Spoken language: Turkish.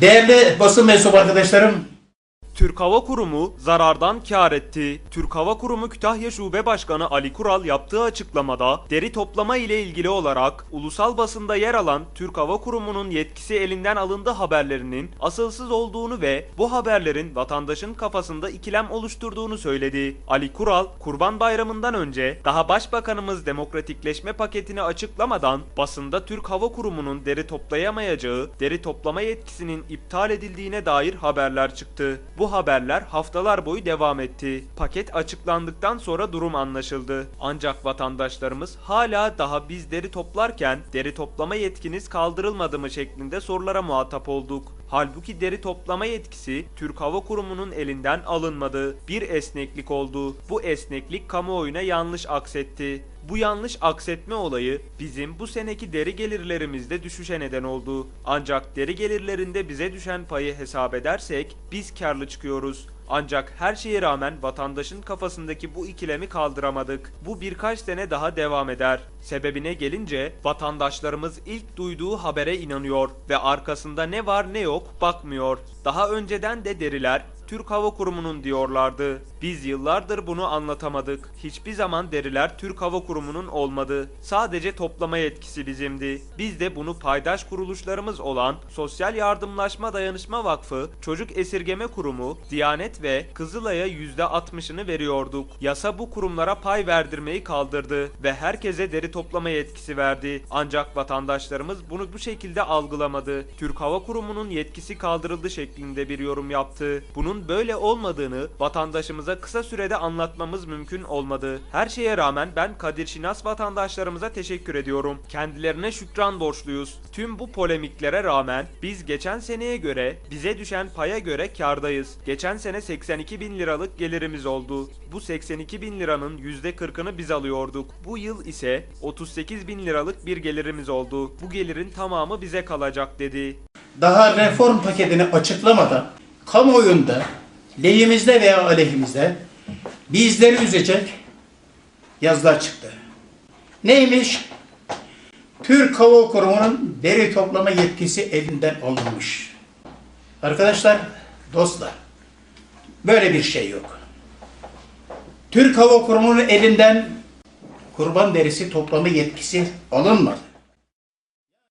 Değerli basın mensubu arkadaşlarım, Türk Hava Kurumu zarardan kar etti. Türk Hava Kurumu Kütahya Şube Başkanı Ali Kural yaptığı açıklamada deri toplama ile ilgili olarak ulusal basında yer alan Türk Hava Kurumu'nun yetkisi elinden alındı haberlerinin asılsız olduğunu ve bu haberlerin vatandaşın kafasında ikilem oluşturduğunu söyledi. Ali Kural, Kurban Bayramı'ndan önce daha Başbakanımız demokratikleşme paketini açıklamadan basında Türk Hava Kurumu'nun deri toplayamayacağı, deri toplama yetkisinin iptal edildiğine dair haberler çıktı. Bu haberler haftalar boyu devam etti. Paket açıklandıktan sonra durum anlaşıldı. Ancak vatandaşlarımız hala daha biz deri toplarken deri toplama yetkiniz kaldırılmadı mı şeklinde sorulara muhatap olduk. Halbuki deri toplama yetkisi Türk Hava Kurumu'nun elinden alınmadı. Bir esneklik oldu. Bu esneklik kamuoyuna yanlış aksetti. Bu yanlış aksetme olayı bizim bu seneki deri gelirlerimizde düşüşe neden oldu. Ancak deri gelirlerinde bize düşen payı hesap edersek biz karlı çıkıyoruz. Ancak her şeye rağmen vatandaşın kafasındaki bu ikilemi kaldıramadık. Bu birkaç sene daha devam eder. Sebebine gelince vatandaşlarımız ilk duyduğu habere inanıyor ve arkasında ne var ne yok bakmıyor. Daha önceden de deriler Türk Hava Kurumu'nun diyorlardı. Biz yıllardır bunu anlatamadık. Hiçbir zaman deriler Türk Hava Kurumu'nun olmadı. Sadece toplama yetkisi bizimdi. Biz de bunu paydaş kuruluşlarımız olan Sosyal Yardımlaşma Dayanışma Vakfı, Çocuk Esirgeme Kurumu, Diyanet ve Kızılay'a %60'ını veriyorduk. Yasa bu kurumlara pay verdirmeyi kaldırdı ve herkese deri toplama yetkisi verdi. Ancak vatandaşlarımız bunu bu şekilde algılamadı. Türk Hava Kurumu'nun yetkisi kaldırıldı şeklinde bir yorum yaptı. Bunun böyle olmadığını vatandaşımıza kısa sürede anlatmamız mümkün olmadı. Her şeye rağmen ben Kadir Şinas vatandaşlarımıza teşekkür ediyorum. Kendilerine şükran borçluyuz. Tüm bu polemiklere rağmen biz geçen seneye göre bize düşen paya göre kardayız. Geçen sene 82 bin liralık gelirimiz oldu. Bu 82 bin liranın %40'ını biz alıyorduk. Bu yıl ise 38 bin liralık bir gelirimiz oldu. Bu gelirin tamamı bize kalacak dedi. daha reform paketini açıklamadan kamuoyunda lehimizde veya aleyhimizde bizleri üzecek yazılar çıktı. Neymiş? Türk Hava Kurumu'nun deri toplama yetkisi elinden alınmış. Arkadaşlar, dostlar, böyle bir şey yok. Türk Hava Kurumu'nun elinden kurban derisi toplama yetkisi alınmadı.